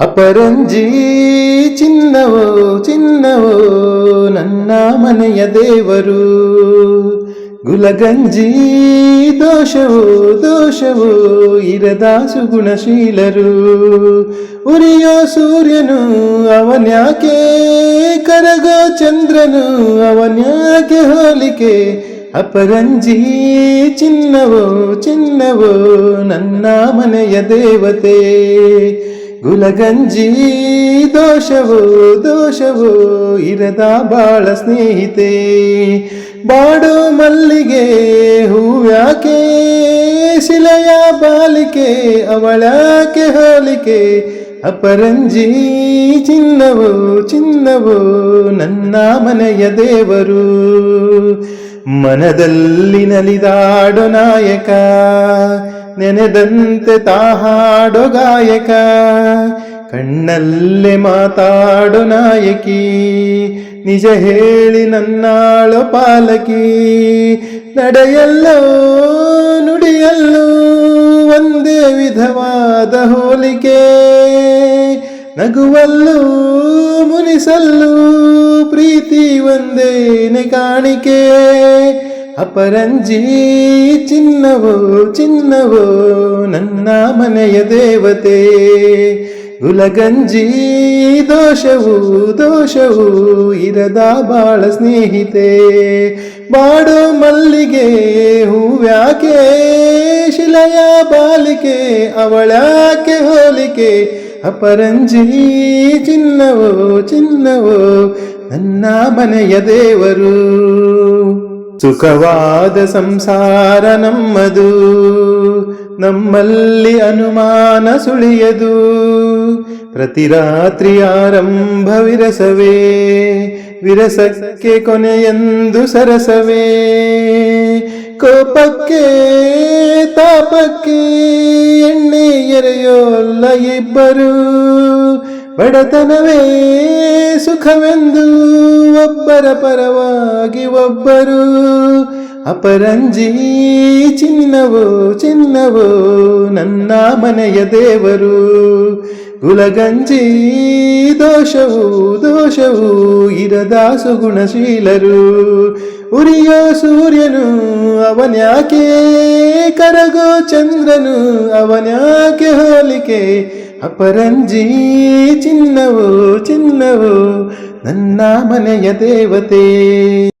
ಅಪರಂಜಿ, ಚಿನ್ನವೋ ಚಿನ್ನವೋ, ನನ್ನ ಮನೆಯ ದೇವರು. ಗುಲಗಂಜಿ, ದೋಷವೋ ದೋಷವೋ ಇರದ ಸುಗುಣಶೀಲರು ಉರಿಯೋ ಸೂರ್ಯನು, ಅವನ್ಯಾಕೆ ಕರಗೋ ಚಂದ್ರನು, ಅವನ್ಯಾಕೆ ಹೋಲಿಕೆ. ಅಪರಂಜಿ, ಚಿನ್ನವೋ ಚಿನ್ನವೋ, ನನ್ನ ಮನೆಯ ದೇವತೆ. ಗುಲಗಂಜಿ, ದೋಷವೋ ದೋಷವೋ ಇರದ ಬಾಳ ಸ್ನೇಹಿತೆ. ಬಾಡು ಮಲ್ಲಿಗೆ ಹೂವ್ಯಾಕೆ, ಶಿಲೆಯ ಬಾಲಿಕೆ, ಅವಳಾಕೆ ಹೋಲಿಕೆ, ಅಪರಂಜಿ ಚಿನ್ನವು ಚಿನ್ನವು ನನ್ನ ಮನೆಯ ದೇವರು. ಮನದಲ್ಲಿ ನಲಿದಾಡೋ ನಾಯಕ, ನೆನೆದಂತೆ ತಾಹಾಡೋ ಗಾಯಕ, ಕಣ್ಣಲ್ಲೇ ಮಾತಾಡೋ ನಾಯಕಿ, ನಿಜ ಹೇಳಿ ನನ್ನಾಳೋ ಪಾಲಕಿ, ನಡೆಯಲ್ಲೋ ನುಡಿಯಲ್ಲೂ ಒಂದೇ ವಿಧವಾದ ಹೋಲಿಕೆ, ನಗುವಲ್ಲೂ ಮುನಿಸಲ್ಲೂ ಪ್ರೀತಿ ಒಂದೇನೆ ಕಾಣಿಕೆ. ಅಪರಂಜಿ ಚಿನ್ನವೋ ಚಿನ್ನವೋ, ನನ್ನ ಮನೆಯ ದೇವತೆ. ಗುಲಗಂಜಿ ದೋಷವು ದೋಷವು ಇರದ ಬಾಳ ಸ್ನೇಹಿತೆ. ಬಾಡು ಮಲ್ಲಿಗೆ ಹೂವ್ಯಾಕೆ, ಶಿಲೆಯ ಬಾಲಿಕೆ, ಅವಳಾಕೆ ಹೋಲಿಕೆ. ಅಪರಂಜಿ ಚಿನ್ನವೋ ಚಿನ್ನವೋ, ನನ್ನ ಮನೆಯ ದೇವರು. ಸುಖವಾದ ಸಂಸಾರ ನಮ್ಮದು, ನಮ್ಮಲ್ಲಿ ಅನುಮಾನ ಸುಳಿಯದು. ಪ್ರತಿ ರಾತ್ರಿ ಆರಂಭ ವಿರಸವೇ ವಿರಸಕ್ಕೆ ಕೊನೆಯೆಂದು ಸರಸವೇ. ಕೋಪಕ್ಕೆ, ತಾಪಕ್ಕೆ ಎರೆಯೋಲ್ಲ ಇಬ್ಬರು ಬಡತನವೇ ಸುಖವೆಂದು ಒಬ್ಬರ ಪರವಾಗಿ ಒಬ್ಬರು ಅಪರಂಜಿ ಚಿನ್ನವೋ ಚಿನ್ನವೋ ನನ್ನ ಮನೆಯ ದೇವರು ಗುಲಗಂಜಿ ದೋಷವು ದೋಷವು ಇರದ ಗುಣಶೀಲರು. ಉರಿಯೋ ಸೂರ್ಯನು, ಅವನ್ಯಾಕೆ ಕರಗೋ ಚಂದ್ರನು, ಅವನ್ಯಾಕೆ ಹೋಲಿಕೆ? ಅಪರಂಜಿ, ಚಿನ್ನವು ಚಿನ್ನವು, ನನ್ನ ಮನೆಯ ದೇವತೆ.